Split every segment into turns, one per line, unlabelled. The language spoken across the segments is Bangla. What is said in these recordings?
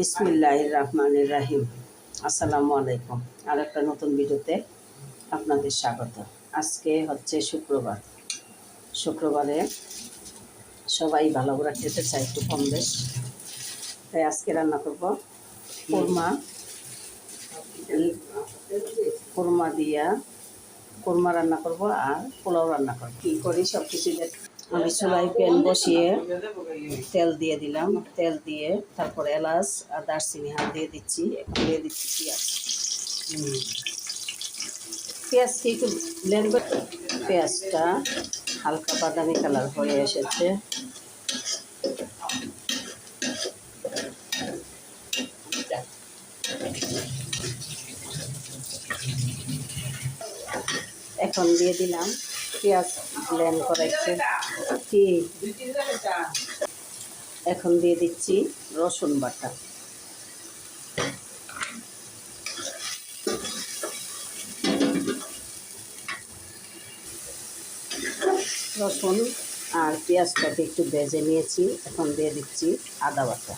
বিসমিল্লাহ রহমানির রাহিম আসসালামু আলাইকুম। আর একটা নতুন ভিডিওতে আপনাদের স্বাগত। আজকে হচ্ছে শুক্রবার। শুক্রবারে সবাই ভালো করে খেতে চাই একটু কম বেশ। তাই আজকে রান্না করব কোরমা কোরমা দিয়া কোরমা রান্না করব আর পোলাও রান্না করব। কী করি সব কিছু দেখ আমি চুলাই প্যান বসিয়ে তেল দিয়ে দিলাম। তেল দিয়ে তারপর এলাচ আর দারচিনি হাত দিয়ে দিচ্ছি। এখন দিয়ে দিচ্ছি পেঁয়াজ। পেঁয়াজকে একটু ব্লেন্ড করে পেঁয়াজটা হালকা বাদামি কালার হয়ে এসেছে। এখন দিয়ে দিলাম। পেঁয়াজ ব্লেন্ড করা একটু। কি এখন দিয়ে দিচ্ছি রসুন বাটা। রসুন আর পেঁয়াজটাকে একটু ভেজে নিয়েছি। এখন দিয়ে দিচ্ছি আদা বাটা।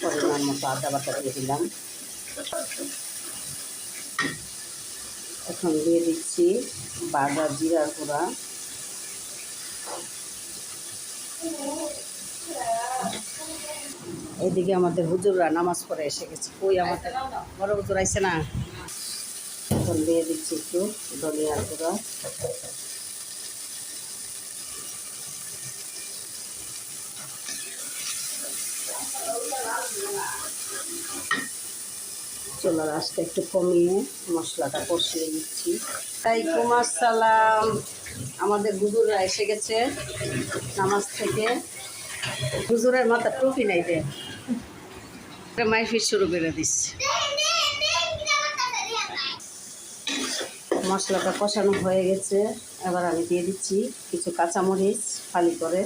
পরিমাণ মতো আদা বাটা দিয়ে দিলাম। এখন দিয়ে দিচ্ছি বাদা জিরার গুঁড়া। এইদিকে আমাদের হুজুররা নামাজ পড়ে এসে গেছে। কই আমাদের? বড় হুজুর আইসে না? এখন দিয়ে দিচ্ছি একটু ধনিয়ার গুঁড়া। চুলার আজকে একটু কমিয়ে মশলাটা কষিয়ে দিচ্ছি ওয়ালাইকুম আসসালাম আমাদের হুজুররা এসে গেছে নামাজ থেকে। হুজুরের মাথা টুপি নাই দে। মাইফির শুরু করে দিচ্ছে মশলাটা কষানো হয়ে গেছে। এবার আমি দিয়ে দিচ্ছি কিছু কাঁচামরিচ, ফালি করে।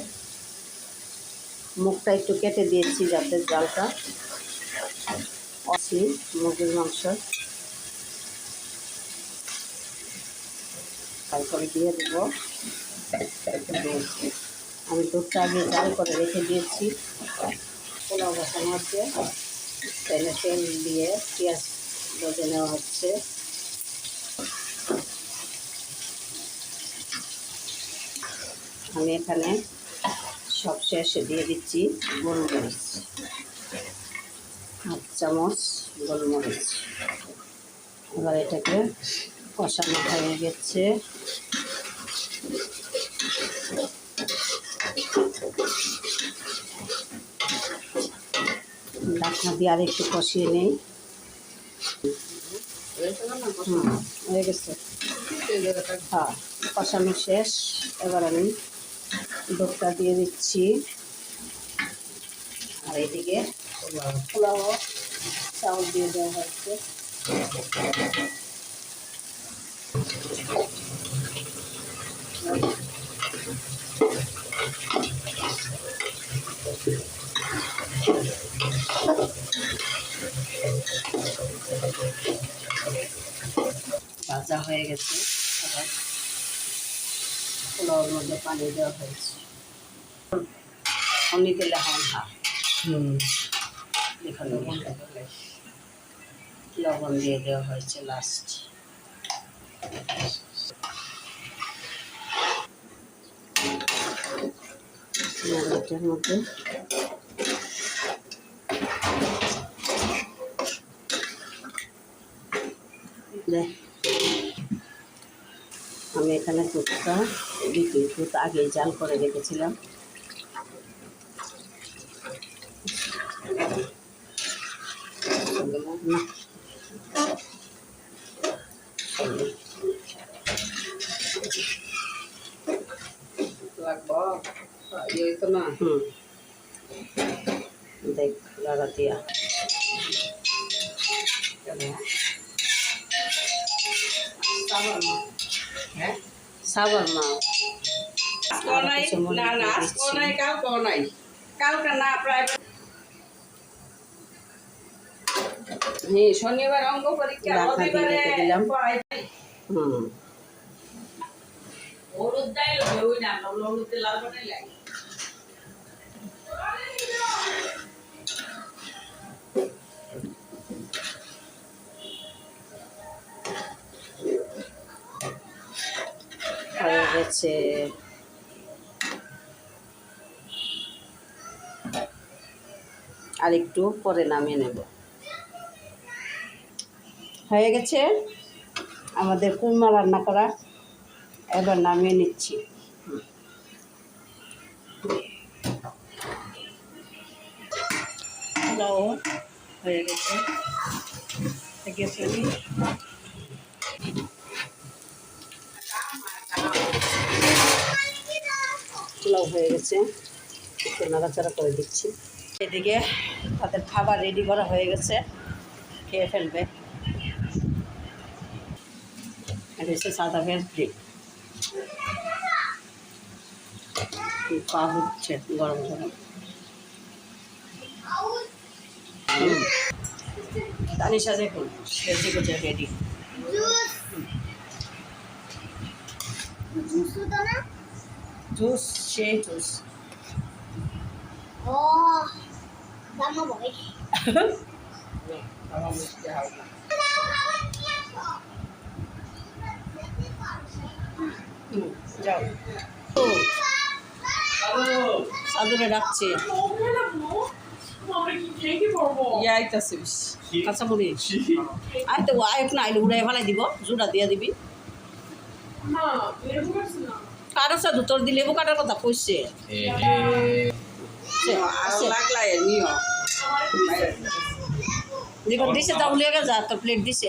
মুখটা একটু কেটে দিয়েছি যাতে জালটা অসি মুরগির মাংস। তারপরে দিয়ে দেবো আমি দুধটা আগে জাল করে রেখে দিয়েছি। পোলাও বসানো হচ্ছে তেলে তেল দিয়ে পেঁয়াজ ভেজে নেওয়া হচ্ছে। আমি এখানে সব শেষে দিয়ে দিচ্ছি গোলমরিচ। হাফ চামচ গোলমরিচ। এবার এটাকে কষানো হয়ে গেছে। ডাকনা দিয়ে আর একটু কষিয়ে নেই। হয়ে গেছে। হ্যাঁ কষানো শেষ। এবার আমি দুধটা দিয়ে দিচ্ছি। আর এদিকে পোলাও চাউল দিয়ে দেওয়া ভাজা হয়ে গেছে, এবার পোলাওর মধ্যে পানি দেওয়া হয়েছে। অন্য দিলে হন হা এখানে লবণ দিয়ে দেওয়া হয়েছে লাস্ট মধ্যে। আমি এখানে দুধটা দিতে দুধ আগে জাল করে রেখেছিলাম।
sừng
này sừng
là bỏ ở dưới cái mà
ừ. đây là
cho bé
sao
vậy mà
sao vậy mà
con này là last con này cao con này cao cái nào private হ্যাঁ শনিবার অঙ্ক পরীক্ষা রবিবারে দিলাম।
হুম।
হলুদ দেয় ওই না হলুদে লাল বানাই লাগে।
হয়ে গেছে। আর একটু পরে নামিয়ে নেব। হয়ে গেছে। আমাদের কুরমা রান্না করা। এবার নামিয়ে নিচ্ছি। হয়ে গেছে। গেছে পোলাও হয়ে গেছে। একটু নাড়াচাড়া করে দিচ্ছি। এদিকে তাদের খাবার রেডি করা হয়ে গেছে। খেয়ে ফেলবে। এটা হচ্ছে সাদা ভেজ পা হচ্ছে গরম। তানিশা দেখুন রেডি করছে রেডি জুস সেই জুস।
Oh, tama ba
যাও। সাদুরে ডাকছে
আইতাছে
কাঁচা মুড়ি আয় তো আয়ক না আইলে উড়াই ফেলাই দিব জুড়া দিয়া দিবি। কারও সাধু তোর দি লেবু কাটার কথা কইছে। দিছে তা উলিয়ে গে যা তোর প্লেট দিছে।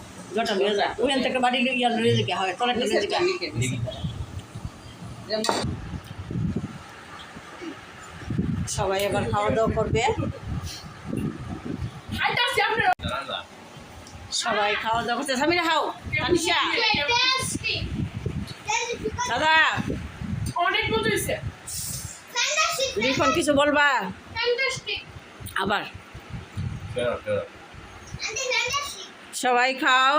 জটা নিয়ে যা ওখান থেকে বাড়ি ইয়া লয়ে যাকে হয় তোর একটা সবাই এবার খাওয়া দাওয়া করবে। সবাই খাওয়া দাওয়া করছে। সামিরা, খাও। তানিশা। দাদা।
অনেক
কিছু বলবা? আবার। সবাই খাও!